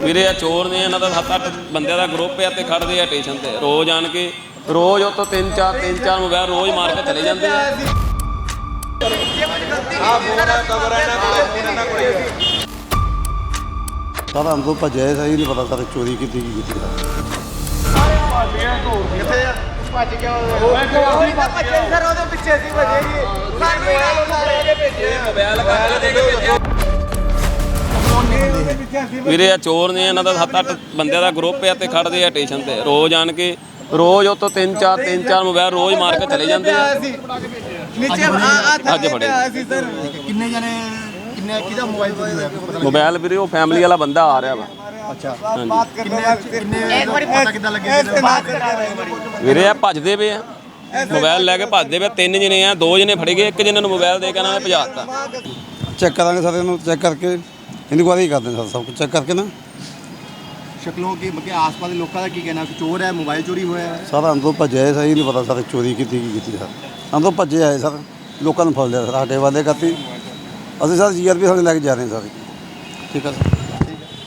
ਵੀਰੇ ਆ ਚੋਰ ਨੇ ਇਹਨਾਂ ਦਾ ਸੱਤ ਅੱਠ ਬੰਦਿਆਂ ਦਾ ਗਰੁੱਪ ਆ ਤੇ ਖੜਦੇ ਆ ਸਟੇਸ਼ਨ ਤੇ ਰੋਜ਼ ਆਣ ਕੇ ਰੋਜ਼ ਉਹ ਤੋਂ ਤਿੰਨ ਚਾਰ ਤਿੰਨ ਚਾਰ ਮੋਬਾਈਲ ਰੋਜ਼ ਮਾਰ ਕੇ ਚਲੇ ਜਾਂਦੇ ਆ ਸਾਰਾ ਅੰਦਰ ਭੱਜਿਆ ਸਹੀ ਨਹੀਂ ਪਤਾ ਸਾਰੇ ਚੋਰੀ ਕੀਤੀ ਕੀ ਕੀਤੀ ਸਰ ਉਹਦੇ ਪਿੱਛੇ ਸੀ ਵਜੇ ਜੀ ਸਾਨੂੰ ਮੋਬਾਈਲ ਵੀਰੇ ਆ ਚੋਰ ਨੇ ਇਹਨਾਂ ਦਾ ਸੱਤ ਅੱਠ ਬੰਦਿਆਂ ਦਾ ਗਰੁੱਪ ਆ ਤੇ ਖੜਦੇ ਆ ਸਟੇਸ਼ਨ ਤੇ। ਰੋਜ਼ ਆਣ ਕੇ ਰੋਜ਼ ਉਹ ਤੋਂ ਤਿੰਨ ਚਾਰ ਤਿੰਨ ਚਾਰ ਮੋਬਾਈਲ ਰੋਜ਼ ਮਾਰ ਕੇ ਚਲੇ ਜਾਂਦੇ ਆ। ਨੀਚੇ ਆ ਆ ਅੱਜ ਫੜੇ। ਸੀ ਸਰ। ਕਿੰਨੇ ਜਣੇ ਕਿੰਨੇ ਕਿਹਦਾ ਮੋਬਾਈਲ ਮੋਬਾਈਲ ਵੀਰੇ ਉਹ ਫੈਮਿਲੀ ਵਾਲਾ ਬੰਦਾ ਆ ਰਿਹਾ ਵਾ। ਅੱਛਾ। ਹਾਂਜੀ। ਕਿੰਨੇ ਕਿੰਨੇ ਪਤਾ ਕਿੱਦਾਂ ਲੱਗਿਆ ਵੀਰੇ ਆ ਭੱਜਦੇ ਪਏ ਆ। ਮੋਬਾਈਲ ਲੈ ਕੇ ਭੱਜਦੇ ਪਏ ਤਿੰਨ ਜਣੇ ਆ ਦੋ ਜਣੇ ਫੜੇ ਗਏ ਇੱਕ ਜਣੇ ਨੂੰ ਮੋਬਾਈਲ ਦੇ ਕੇ ਇਹਨਾਂ ਨੇ ਭਜਾਤਾ ਚੈੱਕ ਕਰਾਂਗੇ ਸਾਰੇ ਨੂੰ ਚੈੱਕ ਕਰਕੇ। ਇਨਕੁਆਇਰੀ ਕਰਦੇ ਹਾਂ ਸਭ ਕੁਝ ਚੈੱਕ ਕਰਕੇ ਨਾ। ਸ਼ਕਲੋਂ ਕੀ ਮੱਕੇ ਆਸ-ਪਾਸ ਦੇ ਲੋਕਾਂ ਦਾ ਕੀ ਕਹਿਣਾ? ਕਿ ਚੋਰ ਹੈ ਮੋਬਾਈਲ ਚੋਰੀ ਹੋਇਆ ਹੈ? ਸਾਰਾ ਅੰਦਰ ਭੱਜਿਆ ਸਹੀ ਨਹੀਂ ਪਤਾ ਸਾਰੇ ਚੋਰੀ ਕੀਤੀ ਕੀ ਕੀਤੀ ਸਰ। ਅੰਦਰ ਭੱਜੇ ਆਏ ਸਰ ਲੋਕਾਂ ਨੂੰ ਫੜ ਲਿਆ ਸਰ ਸਾਡੇ ਵਾਲੇ ਕਰਤੀ। ਅਸੀਂ ਸਰ ਜੀਆਰਪੀ ਸਾਨੂੰ ਲੈ ਕੇ ਜਾ ਰਹੇ ਹਾਂ ਸਰ। ਠੀਕ ਹੈ ਸਰ।